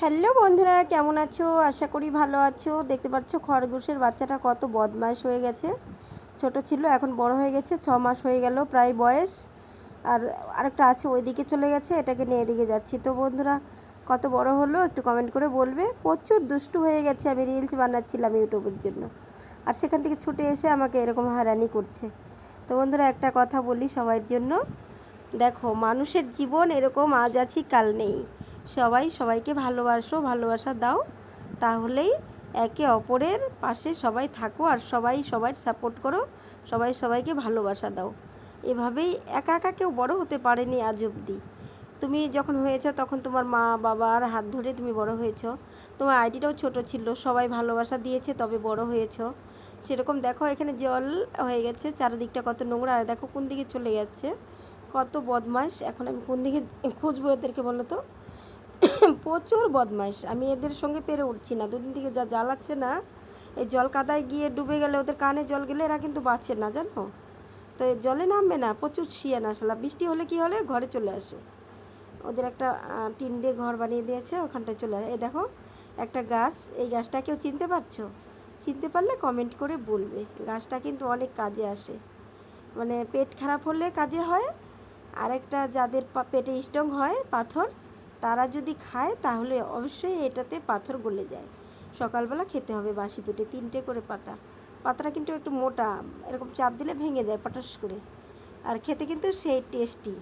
Hello বন্ধুরা, কেমন আছো? আশা করি ভালো আছো। দেখতে পাচ্ছ খরগোশের বাচ্চাটা কত বদমাইশ হয়ে গেছে। ছোট ছিল, এখন বড় হয়ে গেছে, ছ মাস হয়ে গেল প্রায় বয়স। আর আরেকটা আছে ওইদিকে চলে গেছে, এটাকে নিয়ে এদিকে যাচ্ছি। তো বন্ধুরা, কত বড় হলো একটু কমেন্ট করে বলবে। প্রচুর দুষ্টু হয়ে গেছে, আমি রিলস বানাচ্ছিলাম ইউটিউবের জন্য। আর সেখান থেকে ছুটে এসে আমাকে এরকম হয়রানি করছে। তো বন্ধুরা, একটা কথা বলি সবার জন্য। দেখো, মানুষের জীবন এরকম আজ আছি, কাল নেই। সবাই সবাইকে ভালোবাসো, ভালোবাসা দাও। তাহলেই একে অপরের পাশে সবাই থাকো আর সবাই সবাই সাপোর্ট করো, সবাই সবাইকে ভালোবাসা দাও। এভাবেই একা একা কেউ বড় হতে পারেনি আজ অবধি। তুমি যখন হয়েছো তখন তোমার মা বাবার হাত ধরে তুমি বড় হয়েছো। তোমার আইডিটাও ছোট ছিল, সবাই ভালোবাসা দিয়েছে তবে বড় হয়েছো। সেরকম দেখো এখানে জল হয়ে গেছে, চারিদিকটা কত নোংরা। আর দেখো কোন দিকে চলে যাচ্ছে। কত বদমাস এখন আমি কোন দিকে খুঁজবো এদেরকে বলো তো? প্রচুর বদমাইশ। আমি এদের সঙ্গে পেরে উঠছি না। দুদিন থেকে যা জ্বালাচ্ছে না, এই জল কাদায় গিয়ে ডুবে গেলে ওদের কানে জল গেলে এরা কিন্তু বাঁচে না, জানো? তো এই জলে নামবে না, প্রচুর শিয়ান আসলা। বৃষ্টি হলে কি হলে ঘরে চলে আসে। ওদের একটা টিন দিয়ে ঘর বানিয়ে দিয়েছে, ওখানটায় চলে আসে এই দেখো, একটা গাছ, এই গাছটা কেউ চিনতে পারছ? চিনতে পারলে কমেন্ট করে বলবে। গাছটা কিন্তু অনেক কাজে আসে। মানে পেট খারাপ হলে কাজে হয়, আরেকটা যাদের পেটে স্ট্রং হয়, পাথর তারা যদি খায়, তাহলে অবশ্যই এটাতে পাথর গলে যায়। সকালবেলা খেতে হবে বাসি পেটে তিনটে করে পাতা। পাতাটা কিন্তু একটু মোটা, এরকম চাপ দিলে ভেঙে যায় পটাশ করে। আর খেতে কিন্তু সেই টেস্টি।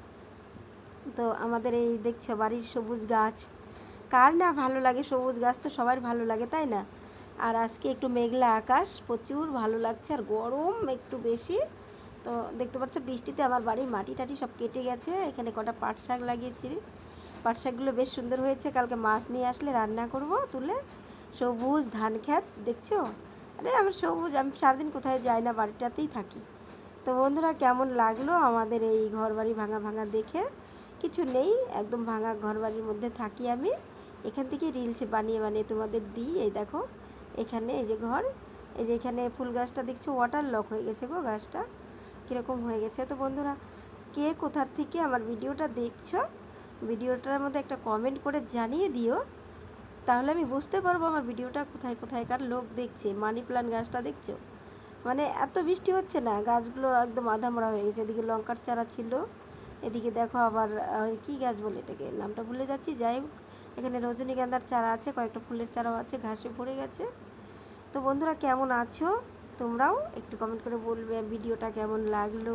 তো আমাদের এই দেখছ বাড়ির সবুজ গাছ। কার না ভালো লাগে সবুজ গাছ, তো সবার ভালো লাগে, তাই না? আর আজকে একটু মেঘলা আকাশ, প্রচুর ভালো লাগছে, আর গরম একটু বেশি। তো দেখতে পাচ্ছ বৃষ্টিতে আমার বাড়ির মাটি টাটি সব কেটে গেছে, এখানে কটা পাট শাক লাগিয়েছি। পাট শাকগুলো বেশ সুন্দর হয়েছে। কালকে মাছ নিয়ে আসলে রান্না করব, তুলে সবুজ ধান ক্ষেত, দেখছ? আরে আমার সবুজ, আমি সারাদিন কোথায় যাই না, বাড়িটাতেই থাকি। তো বন্ধুরা, কেমন লাগল আমাদের এই ঘর বাড়ি ভাঙা ভাঙা দেখে? কিছু নেই, একদম ভাঙা ঘর বাড়ির মধ্যে থাকি আমি। এখান থেকে রিলস বানিয়ে বানিয়ে তোমাদের দিই, এই দেখো, এখানে এই যে ঘর, এই যে এখানে ফুল গাছটা, দেখছ ওয়াটার লক হয়ে গেছে গো গাছটা, কীরকম হয়ে গেছে। তো বন্ধুরা, কে কোথার থেকে আমার ভিডিওটা দেখছ ভিডিওটার মধ্যে একটা কমেন্ট করে জানিয়ে দিও। তাহলে আমি বুঝতে পারব আমার ভিডিওটা কোথায় কোথায়কার লোক দেখছে, মানি প্লান্ট গাছটা দেখছ? মানে এত বৃষ্টি হচ্ছে না, গাছগুলো একদম আধামরা হয়ে গেছে, এদিকে লঙ্কার চারা ছিল, এদিকে দেখো আবার কি গাছ বলে এটাকে, নামটা ভুলে যাচ্ছি, যাই হোক, এখানে রজনীগন্ধার চারা আছে, কয়েকটা ফুলের চারাও আছে, ঘাসে ভরে গেছে। তো বন্ধুরা কেমন আছো? তোমরাও একটু কমেন্ট করে বলবে, ভিডিওটা কেমন লাগল?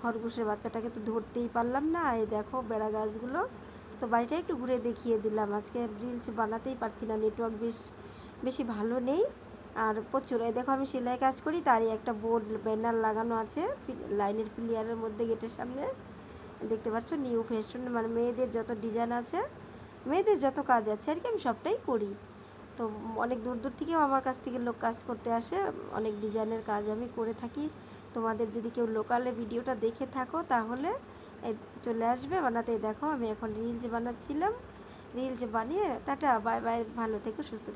খরগোশের বাচ্চাটাকে তো ধরতেই পারলাম না। এই দেখো বেড়া গাছগুলো। তো বাড়িটা একটু ঘুরে দেখিয়ে দিলাম। আজকে রিলস বানাতেই পারছি না নেটওয়ার্ক বেশ, বেশি ভালো নেই। আর প্রচুর। এই দেখো আমি সেলাই কাজ করি, তারই একটা বোর্ড ব্যানার লাগানো আছে লাইনের প্লেয়ারের মধ্যে গেটের সামনে। দেখতে পাচ্ছ নিউ ফ্যাশন মানে মেয়েদের যত ডিজাইন আছে, মেয়েদের যত কাজ আছে, আর কি আমি সবটাই করি। তো অনেক দূর দূর থেকেও আমার কাছ থেকে লোক কাজ করতে আসে। অনেক ডিজাইনের কাজ আমি করে থাকি। তোমাদের যদি কেউ লোকালে ভিডিওটা দেখে থাকো তাহলে চলে আসবে। বানাতে দেখো, আমি এখন রিলস বানাচ্ছিলাম। রিলস বানিয়ে টাটা বাই বাই ভালো থেকে, সুস্থ।